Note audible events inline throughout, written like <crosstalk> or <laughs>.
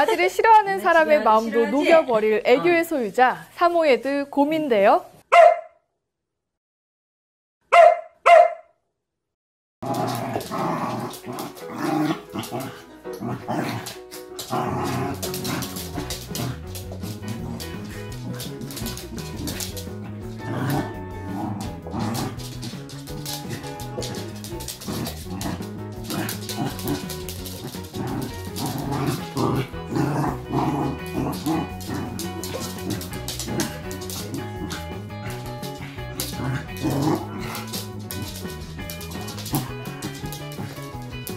강아지를 싫어하는 사람의 마음도? 녹여버릴 애교의 소유자 사모예드 곰인데요.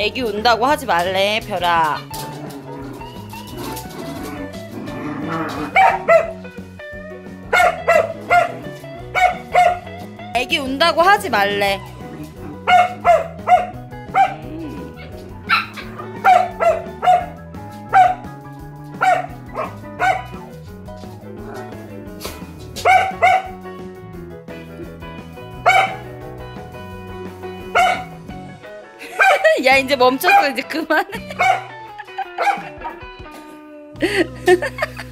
애기 운다고 하지 말래, 별아. 애기 운다고 하지 말래. <laughs> 야, 이제 멈췄어. 이제 그만해. <laughs>